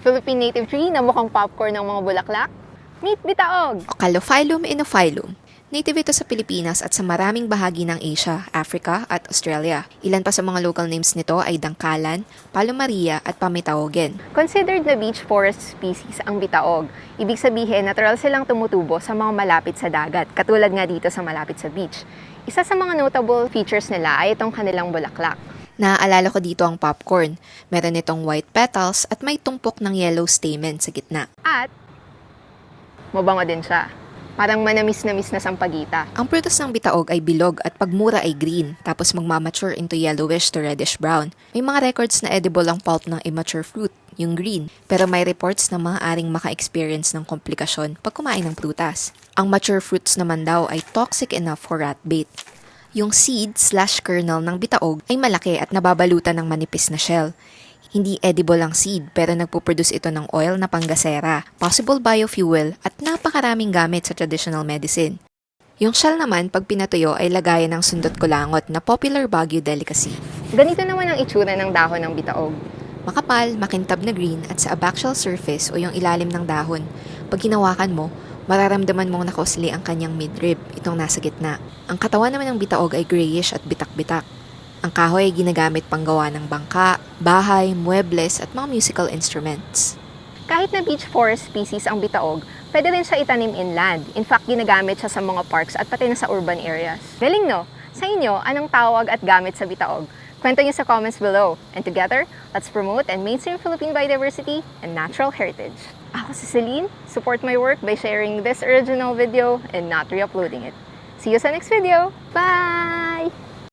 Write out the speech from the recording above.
Philippine native tree na mukhang popcorn ng mga bulaklak? Meet bitaog! Calophyllum inophyllum. Native ito sa Pilipinas at sa maraming bahagi ng Asia, Africa at Australia. Ilan pa sa mga local names nito ay dangkalan, palomaria at pamitaogen. Considered na beach forest species ang bitaog. Ibig sabihin, natural silang tumutubo sa mga malapit sa dagat, katulad nga dito sa malapit sa beach. Isa sa mga notable features nila ay itong kanilang bulaklak. Naaalala ko dito ang popcorn. Meron itong white petals at may tumpok ng yellow stamen sa gitna. At, mabango din siya. Parang manamis-namis na sampagita. Ang prutas ng bitaog ay bilog at pagmura ay green, tapos magmamature into yellowish to reddish brown. May mga records na edible ang pulp ng immature fruit, yung green, pero may reports na maaaring maka-experience ng komplikasyon pag kumain ng prutas. Ang mature fruits naman daw ay toxic enough for rat bait. Yung seed slash kernel ng bitaog ay malaki at nababalutan ng manipis na shell. Hindi edible ang seed pero nagpuproduce ito ng oil na panggasera, possible biofuel at napakaraming gamit sa traditional medicine. Yung shell naman pag pinatuyo ay lagayan ng sundot kulangot na popular Baguio delicacy. Ganito naman ang itsura ng dahon ng bitaog. Makapal, makintab na green at sa abaxial surface o yung ilalim ng dahon. Pag hinawakan mo, mararamdaman mong nakausli ang kanyang midrib, itong nasa gitna. Ang katawan naman ng bitaog ay grayish at bitak-bitak. Ang kahoy ay ginagamit panggawa ng bangka, bahay, muebles at mga musical instruments. Kahit na beach forest species ang bitaog, pwede rin siya itanim inland. In fact, ginagamit siya sa mga parks at pati na sa urban areas. Galing no? Sa inyo, anong tawag at gamit sa bitaog? Kwento niyo sa comments below. And together, let's promote and mainstream Philippine biodiversity and natural heritage. Ako si Celine. Support my work by sharing this original video and not re-uploading it. See you sa next video. Bye!